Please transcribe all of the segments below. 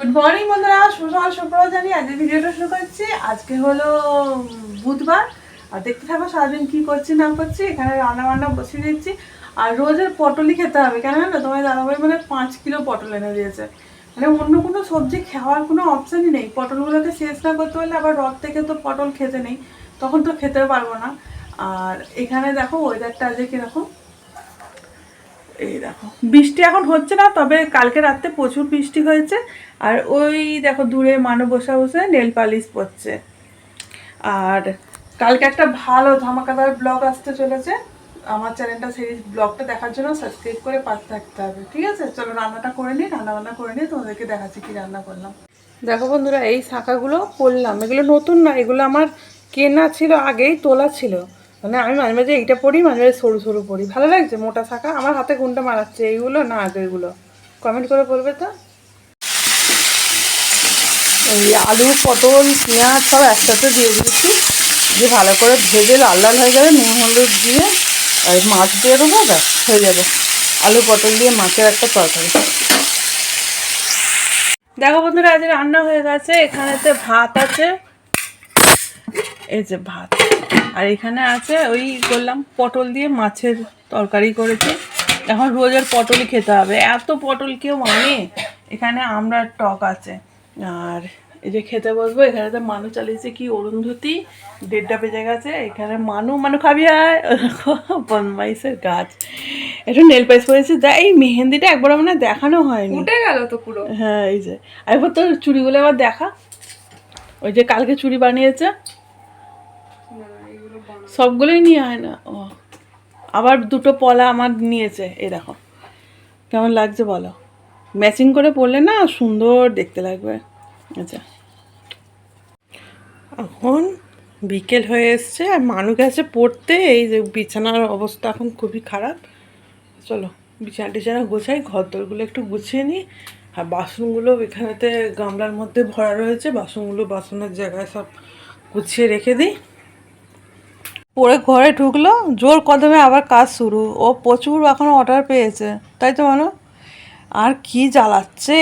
Good morning বন্ধুরা। সুসকাল সুপ্রভাত জানি আজকে ভিডিওটা শুরু করছি। আজকে হলো বুধবার। আর দেখতে থাকো, সারাদিন কি করছি, না করছি, এখানে রান্না বান্না বসিয়ে দিচ্ছি। আর রোজের পটলই খেতে হবে। কেন জানো তোমার দাদাভাই মানে পাঁচ কিলো পটল এনে দিয়েছে। মানে অন্য কোনো সবজি খাওয়ার কোনো অপশানই নেই। পটলগুলোকে শেষ না করতে পারলে আবার রথ থেকে তো পটল খেতে নেই। তখন তো খেতেও পারব না। আর এখানে দেখো ওয়েদারটা আজকে কীরকম। এই দেখো, বৃষ্টি এখন হচ্ছে না, তবে কালকে রাত্রে প্রচুর বৃষ্টি হয়েছে। আর ওই দেখো, দূরে মানু বসে বসে নেল পালিশ পড়ছে আর কালকে একটা ভালো ধামাকাদার ব্লগ আসতে চলেছে। আমার চ্যানেলটা সেই ব্লগটা দেখার জন্য সাবস্ক্রাইব করে পাশে থাকতে হবে, ঠিক আছে? চলো, রান্নাটা করে নিই রান্না বান্না করে নিই তোমাদেরকে দেখাচ্ছি কি রান্না করলাম। দেখো বন্ধুরা, এই শাখাগুলো পরলাম এগুলো নতুন না, এগুলো আমার কেনা ছিল আগেই, তোলা ছিল। মানে আমি মাঝে মাঝে এইটা পরি মাঝে মাঝে সরু সরু পরি ভালো লাগছে মোটা শাখা। আমার হাতে কোনটা মারাচ্ছে এইগুলো না আগেরগুলো কমেন্ট করে বলবে তো? এই আলু পটল পেঁয়াজ সব একসাথে দিয়ে দিয়েছি। দিয়ে ভালো করে ভেজে লাল লাল হয়ে যাবে নুন হলুদ দিয়ে আর মাছ দিয়ে দেবো ব্যাস হয়ে যাবে। আলু পটল দিয়ে মাছের একটা তরকারি। দেখো বন্ধুরা আজ রান্না হয়ে গেছে। এখানেতে ভাত আছে। এই যে ভাত। আর এখানে আছে ওই করলাম পটল দিয়ে মাছের তরকারি করেছি। এখন রোজের পটলই খেতে হবে। এত পটল কেউ মানে এখানে আমরা টক আছে। আর এই যে খেতে বসবো এখানে তো মানু চালিয়েছে কি অরুন্ধতি দেড়টা বেজে গেছে। এখানে মানু মানু খাবি আয়। বনমাইসের গাছ একটু নেল পাইস করেছি। দেখ এই মেহেন্দিটা একবার মানে দেখানো হয়নি। উঠে গেল তো পুরো। হ্যাঁ এই যে। একবার তোর চুড়িগুলো এবার দেখা। ওই যে কালকে চুড়ি বানিয়েছে। সবগুলোই নিয়ে হয় না। ও। আবার দুটো পলা আমার নিয়েছে, এই দেখো। কেমন লাগছে বলো? ম্যাচিং করে পরলে না সুন্দর দেখতে লাগবে। আচ্ছা। এখন বিকেল হয়ে এসছে, আর মানুষ গেছে পড়তে, এই যে বিছানার অবস্থা এখন খুবই খারাপ। চলো, বিছানা টিছানা গোছাই ঘর দরগুলো একটু গুছিয়ে নিই। আর বাসনগুলো এখানেতে গামলার মধ্যে ভরা রয়েছে, বাসনগুলো বাসনের জায়গায় সব গুছিয়ে রেখে দিই। পরে ঘরে ঢুকলো জোর কদমে আবার কাজ শুরু। ও প্রচুর এখন অর্ডার পেয়েছে তাই তো মানো আর কি জ্বালাচ্ছে?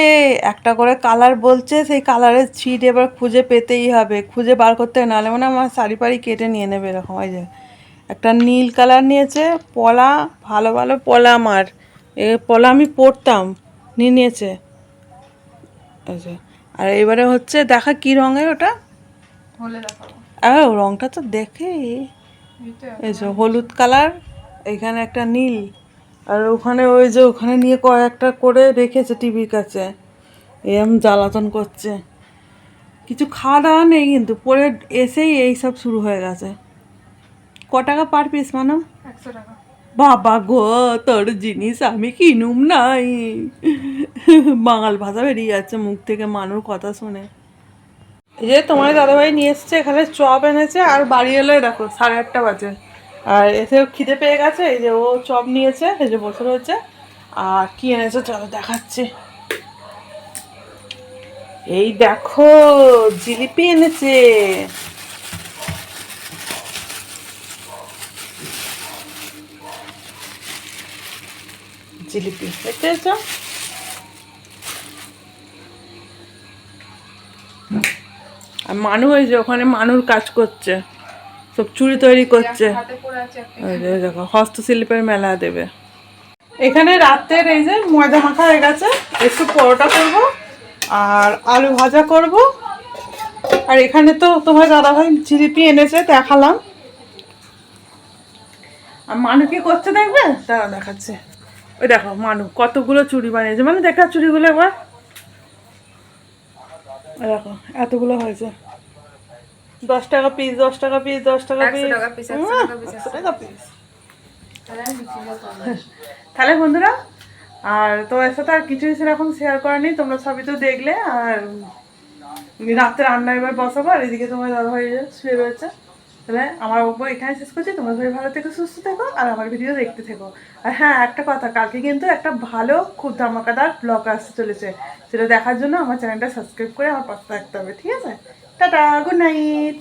একটা করে কালার বলছে সেই কালারের ছিট এবার খুঁজে পেতেই হবে। খুঁজে বার করতে নাহলে মানে আমার শাড়ি পাড়ি কেটে নিয়ে নেবে এরকম ওই যে। একটা নীল কালার নিয়েছে পলা ভালো ভালো পলা আমার। এ পলা আমি পরতাম নিয়ে নিয়েছে। যে। আর এবারে হচ্ছে দেখা কি রঙের ওটা? রঙটা তো দেখে। এই যে হলুদ কালার এখানে একটা নীল আর ওখানে ওই যে ওখানে নিয়ে কয়েকটা করে রেখেছে টিভির কাছে। এরম জ্বালাতন করছে। কিছু খাওয়া দাওয়া নেই কিন্তু পরে এসেই এই সব শুরু হয়ে গেছে। ক টাকা পার পিস মানো? একশো টাকা। বাবা গো তোর জিনিস আমি কিনুম নাই। বাঙাল ভাষা বেরিয়ে যাচ্ছে মুখ থেকে মানুষ কথা শুনে। এই যে তোমার দাদাভাই নিয়ে এসছে, এখানে চপ এনেছে আর বাড়ি এলো দেখো, সাড়ে আটটা বাজে। আর এসে খিদে পেয়ে গেছে, এই যে ও চপ নিয়েছে, এই যে বসে রয়েছে। আর কি এনেছে চলো দেখাচ্ছি। এই দেখো, জিলিপি এনেছে। জিলিপি দেখতে আর মানু যে ওখানে মানুর কাজ করছে, সব চুড়ি তৈরি করছে। দেখো, হস্তশিল্পের মেলা দেবে। এখানে রাতের এই যে ময়দা মাখা হয়ে গেছে, একটু পরোটা করব আর আলু ভাজা করব। আর এখানে তো তোমার দাদাভাই জিলিপি এনেছে, দেখালাম। আর মানু কি করছে দেখবে? তারা দেখাচ্ছে। ওই দেখো, মানু কতগুলো চুড়ি বানিয়েছে। মানে দেখা চুড়িগুলো একবার। দেখো এতগুলো হয়েছে। দশ টাকা পিস দশ টাকা পিস দশ টাকা পিস টাকা পিস তাহলে বন্ধুরা আর তোমার সাথে আর কিছুই সেরকম শেয়ার করেনি তোমরা সবই তো দেখলে আর রাত্রে রান্না এবার বসাবো আর এদিকে তোমার দাদা ভাই শুয়ে রয়েছে। তাহলে আমার ওপর এখানে শেষ করছি, তোমার সবাই ভালো থেকে, সুস্থ থেকো, আর আমার ভিডিও দেখতে থেকো। আর হ্যাঁ একটা কথা, কালকে কিন্তু একটা ভালো খুব ধামাকাদার ব্লগ আসতে চলেছে। সেটা দেখার জন্য আমার চ্যানেলটা সাবস্ক্রাইব করে আমার পাশে থাকতে হবে, ঠিক আছে? Tata good night